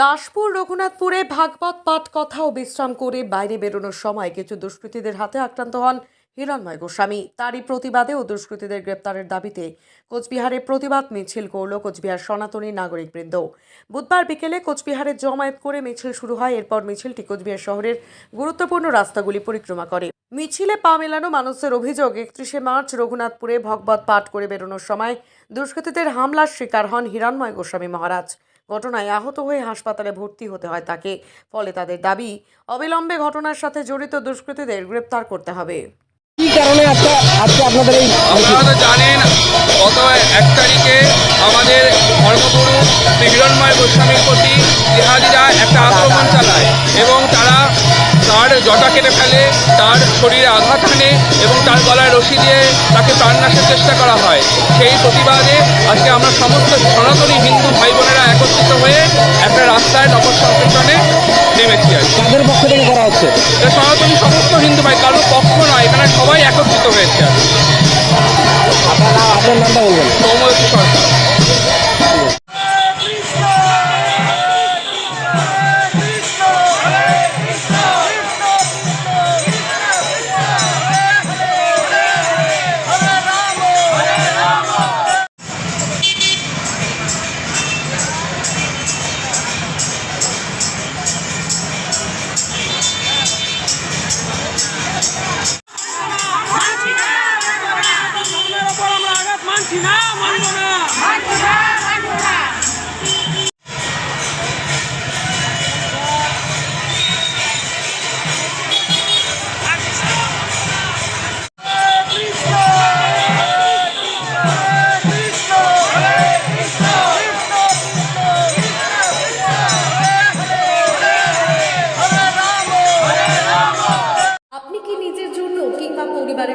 দাসপুর রঘুনাথপুরে ভাগবত পাঠ কথা ও বিশ্রাম করে বাইরে বেরোনোর সময় কিছু দুষ্কৃতীদের হাতে আক্রান্ত হন হিরণময় গোস্বামী। তারই প্রতিবাদে ও দুষ্কৃতীদের গ্রেপ্তারের দাবিতে কোচবিহারে প্রতিবাদ মিছিল করল কোচবিহার সনাতনী নাগরিকবৃন্দ। বুধবার বিকেলে কোচবিহারে জমায়েত করে মিছিল শুরু হয়। এরপর মিছিলটি কোচবিহার শহরের গুরুত্বপূর্ণ রাস্তাগুলি পরিক্রমা করে। মিছিলে পা মেলানো মানুষের অভিযোগ, একত্রিশে মার্চ রঘুনাথপুরে ভগবত পাঠ করে বেরোনোর সময় দুষ্কৃতীদের হামলার শিকার হন হিরণময় গোস্বামী মহারাজ। ঘটনায় আহত হয়ে হাসপাতালে ভর্তি হতে হয় তাকে। ফলে তাদের দাবি অবিলম্বে ঘটনার সাথে জড়িত দুষ্কৃতীদের গ্রেপ্তার করতে হবে। কি কারণে আজকে আজকে আপনাদের এই আপনারা তো জানেন গত এক তারিখে আমাদের ধর্মগুরু হিরণময় গোস্বামীর প্রতি জেহাদিরা একটা আক্রমণ চালায় এবং তারা তার জটা কেটে ফেলে তার শরীরে আঘাত আনে এবং তার গলায় রশি দিয়ে তাকে প্রাণনাশের চেষ্টা করা হয়। সেই প্রতিবাদে আজকে আমরা সমস্ত সনাতনী হিন্দু ভাই একত্রিত হয়ে একটা রাস্তায় নগর সংকীর্তনে নেমেছি আর। তাদের পক্ষ থেকে করা হচ্ছে এটা সনাতনী সমস্ত হিন্দু ভাই কারোর পক্ষ নয় এখানে সবাই একত্রিত হয়েছে আর। আপনার নামটা বলবেন সৌমদত্ত সরকার আঘাত